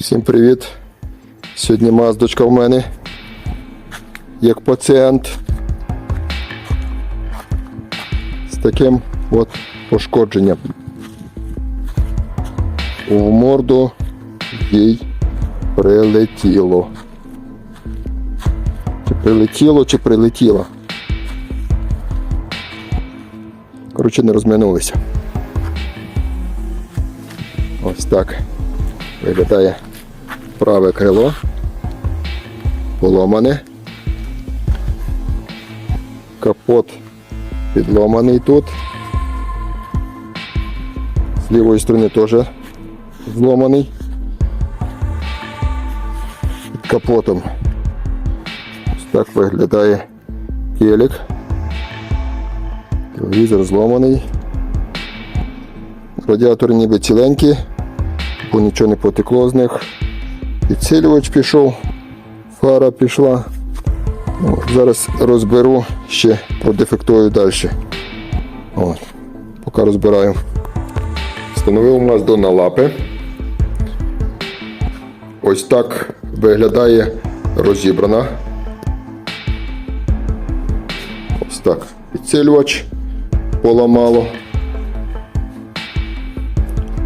Всім привіт! Сьогодні маздочка в мене як пацієнт з таким от пошкодженням. У морду їй прилетіло. Чи прилетіло, чи прилетіло. Коротше, не розминулися. Ось так виглядає праве крило. Поломане. Капот підломаний тут. З лівої сторони теж зломаний. Під капотом. Ось так виглядає телек. Телевізор зломаний. Радіатори ніби ціленькі, бо нічого не потекло з них. Підсилювач пішов, фара пішла. О, зараз розберу ще продефектую далі. От, поки розбираю. Встановив у нас до на лапи. Ось так виглядає розібрана. Ось так. Підсилювач поламало.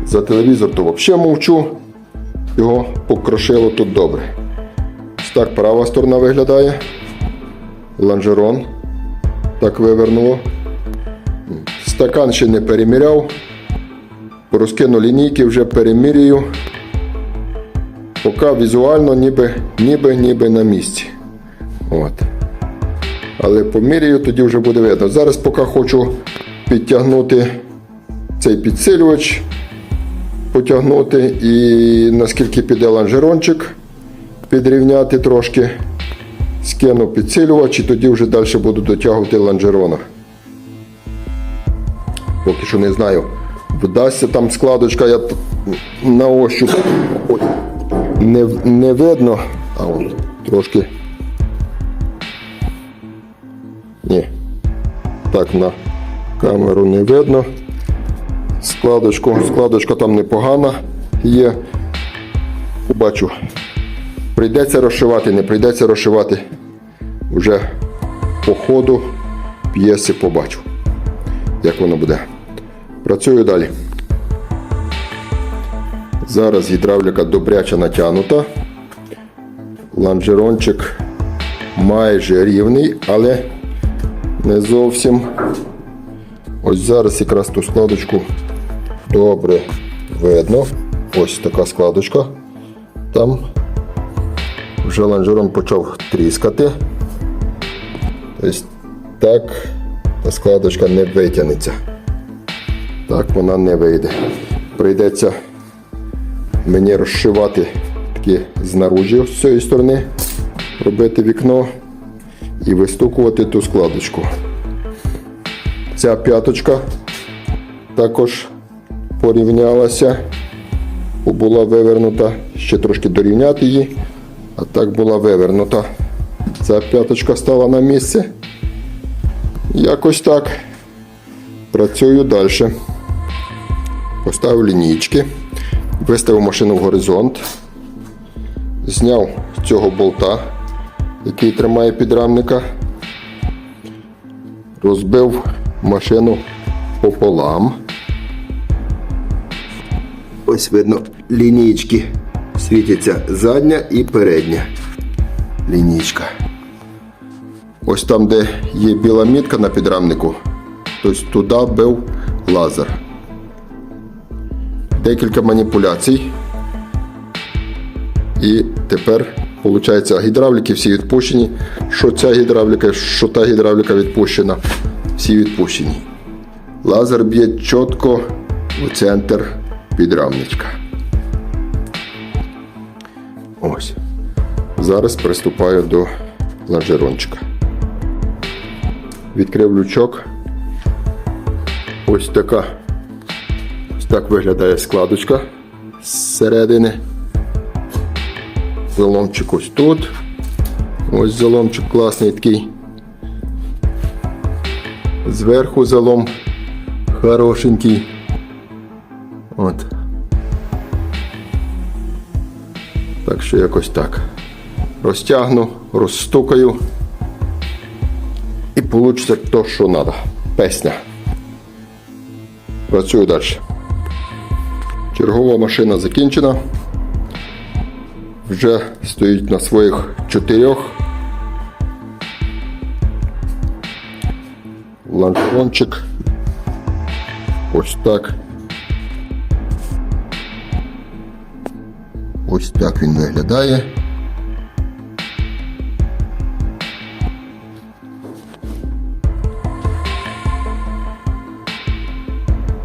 За телевізор то взагалі мовчу. Його покрошило тут добре. Ось так права сторона виглядає. Лонжерон. Так вивернуло. Стакан ще не переміряв. Розкину лінійки, вже перемірюю. Поки візуально ніби, ніби, ніби на місці. От. Але поміряю, тоді вже буде видно. Зараз поки хочу підтягнути цей підсилювач, потягнути і наскільки піде лонжерончик, підрівняти трошки, скину підсилювач і тоді вже далі буду дотягувати лонжерона. Поки що не знаю. Вдасться там складочка, я на ощуп не, не видно, а от трошки. Ні. Так на камеру не видно. Складочку, складочка там непогана є. Побачу. Прийдеться розшивати, не прийдеться розшивати. Вже по ходу п'єси побачу, як воно буде. Працюю далі. Зараз гідравліка добряче натягнута. Лонжерончик майже рівний, але не зовсім. Ось зараз якраз ту складочку добре видно. Ось така складочка. Там вже лонжерон почав тріскати. Тобто так та складочка не витягнеться. Так вона не вийде. Прийдеться мені розшивати такі знаружі з цієї сторони, робити вікно і вистукувати ту складочку. Ця п'яточка також порівнялася, була вивернута, ще трошки дорівняти її, а так була вивернута. Ця п'яточка стала на місце. Якось так. Працюю далі. Поставив лінійки, виставив машину в горизонт, зняв цього болта, який тримає підрамника, розбив машину пополам. Ось видно, лінійки світяться задня і передня лінійка. Ось там, де є біла мітка на підрамнику, тобто туди бив лазер. Декілька маніпуляцій. І тепер, виходить, гідравліки всі відпущені. Що ця гідравліка, що та гідравліка відпущена, всі відпущені. Лазер б'є чітко у центр підрамничка. Ось. Зараз приступаю до лонжерончика. Відкрив лючок. Ось така. Ось так виглядає складочка зсередини. Заломчик ось тут. Ось заломчик класний такий. Зверху залом хорошенький. От. Так що якось так. Розтягну, розстукаю. І вийде то, що треба. Песня. Працюю далі. Чергова машина закінчена. Вже стоїть на своїх чотирьох. Ланчончик. Ось так. Ось так він виглядає.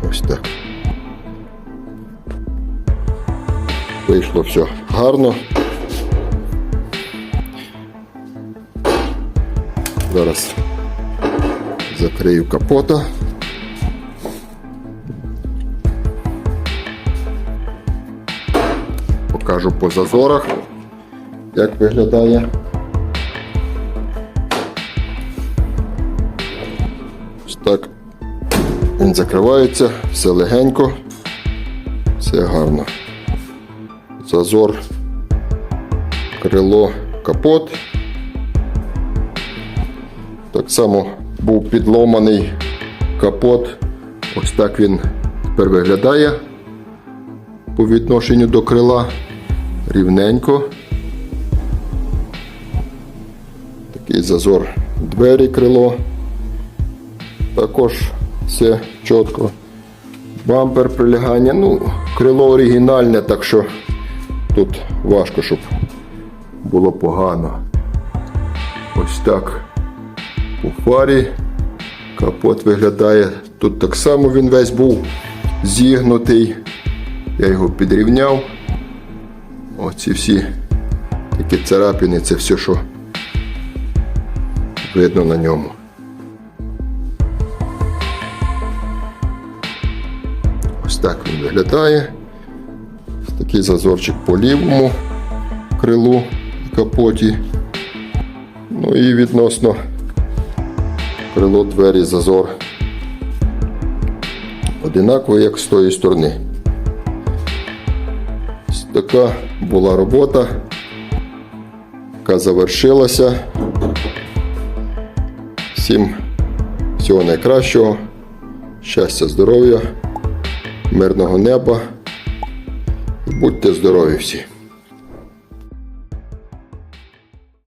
Ось так. Вийшло все гарно. Зараз закрию капота. Покажу по зазорах, як виглядає. Ось так він закривається, все легенько, все гарно. Зазор, крило, капот. Так само був підломаний капот. Ось так він тепер виглядає по відношенню до крила. Рівненько. Такий зазор двері крило. Також все чітко. Бампер прилягання. Ну, крило оригінальне, так що тут важко, щоб було погано. Ось так у фарі. Капот виглядає. Тут так само він весь був зігнутий. Я його підрівняв. Оці всі такі царапини, це все, що видно на ньому. Ось так він виглядає. Такий зазорчик по лівому крилу і капоті. Ну і відносно крило двері зазор. Одинаково, як з тої сторони. Така була робота, яка завершилася. Всім всього найкращого, щастя, здоров'я, мирного неба. Будьте здорові всі!